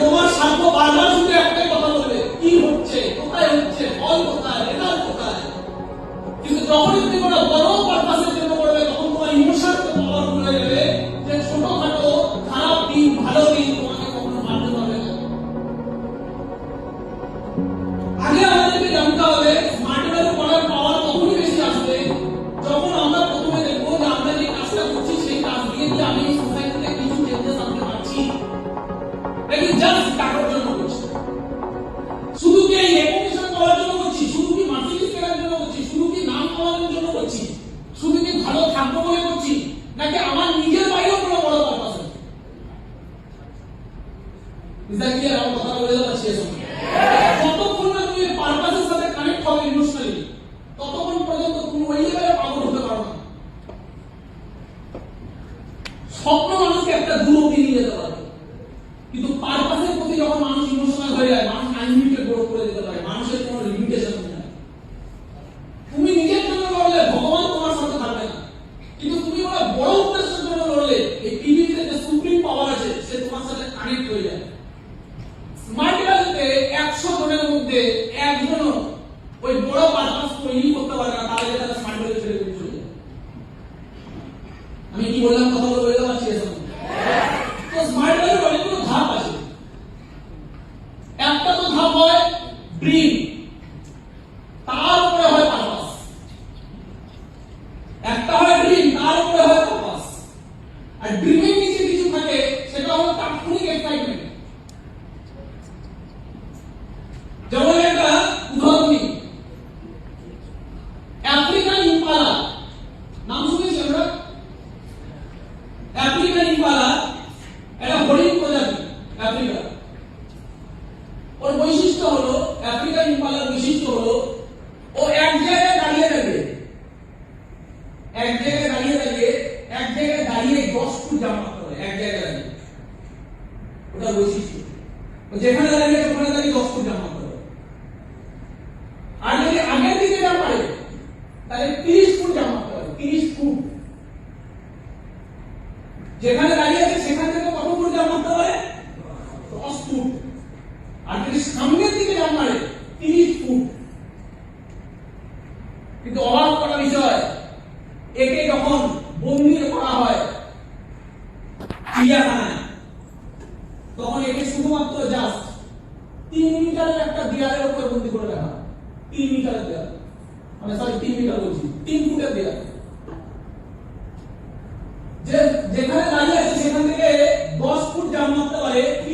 তোমার বারবার শুধু একটাই কথা বলবে। কি হচ্ছে? কোথায় হচ্ছে? ফল কোথায়? কোথায়? কিন্তু যখনই তুমি কোনো বড় পারপাসের জন্য করবে, তখন তোমার ইমোশন পাওয়ার হয়ে যাবে যে ছোটখাটো খারাপ দিন, ভালো দিন তোমাকে কখনো মানতে পারবে না। আগে আমাদেরকে জানতে হবে করছি? নাকি আমার নিজের বাইরেও কোনো বড় পারপাস আছে? আমার কথা বলে যতক্ষণ না তুমি পারপাসের সাথে কানেক্ট হবে ইমোশনালি ততক্ষণ পর্যন্ত তুমি ওই পাগল হতে পারো না। স্বপ্ন মানুষকে একটা দূর অব্দি নিয়ে যেতে পারে। কিন্তু পারপাসের প্রতি যখন মানুষ ইমোশনাল হয়ে যায়, মানুষ আনলিমিটেড গ্রোথ করে দিতে পারে মানুষের কোনো লিমিটেশন নেই তুমি নিজের জন্য লড়লে ভগবান তোমার সাথে থাকবে না কিন্তু তুমি কোনো বড় উদ্দেশ্যের জন্য লড়লে এই পৃথিবীতে যে সুপ্রিম পাওয়ার আছে সে তোমার সাথে কানেক্ট হয়ে যায় স্মার্ট ভ্যালুতে একশো জনের মধ্যে একজনও ওই বড় পারপাস তৈরি করতে পারে না, তাহলে তারা স্মার্ট ছেড়ে দিয়ে চলে আমি কি বললাম? কথা বলে পারছি এসব তো স্মার্ট ভ্যালুর অনেকগুলো ধাপ আছে। একটা তো ধাপ হয় ড্রিম একটা হয় ড্রিম তার উপরে হয় আর ড্রিমের একটা হরিণ প্রজাতি, আফ্রিকা। ওর বৈশিষ্ট্য হলো, আফ্রিকান ইম্পালার বৈশিষ্ট্য হলো, ও এক জায়গায় দাঁড়িয়ে থাকবে এক জায়গায় দাঁড়িয়ে থাকে, এক জায়গায় দাঁড়িয়ে দশ ফুট জামা এক জায়গায় দাঁড়িয়ে। ওটা বৈশিষ্ট্য। যেখানে দাঁড়িয়ে ওখানে দাঁড়িয়ে দশ ফুট জামা করতে পারে আর যদি আগের দিকে না পারে তাহলে তিরিশ ফুট জামা করতে পারে তিরিশ ফুট যেখানে দাঁড়িয়ে আছে, সেখান থেকে কত ফুট জামা করতে পারে দশ ফুট। আর যদি সামনের দিকে জামা মারে তিরিশ ফুট। কিন্তু অবাক করা বিষয়, একে যখন বন্দি করা হয়, চিড়িয়াখানায়, তখন একে শুধুমাত্র জাস্ট তিন মিটারের একটা দেয়ালের উপর বন্দি করে রাখা তিন মিটারের দেয়াল। মানে সরি তিন মিটার বলছি, তিন ফুটের দেয়াল যে যেখানে দাঁড়িয়ে আছে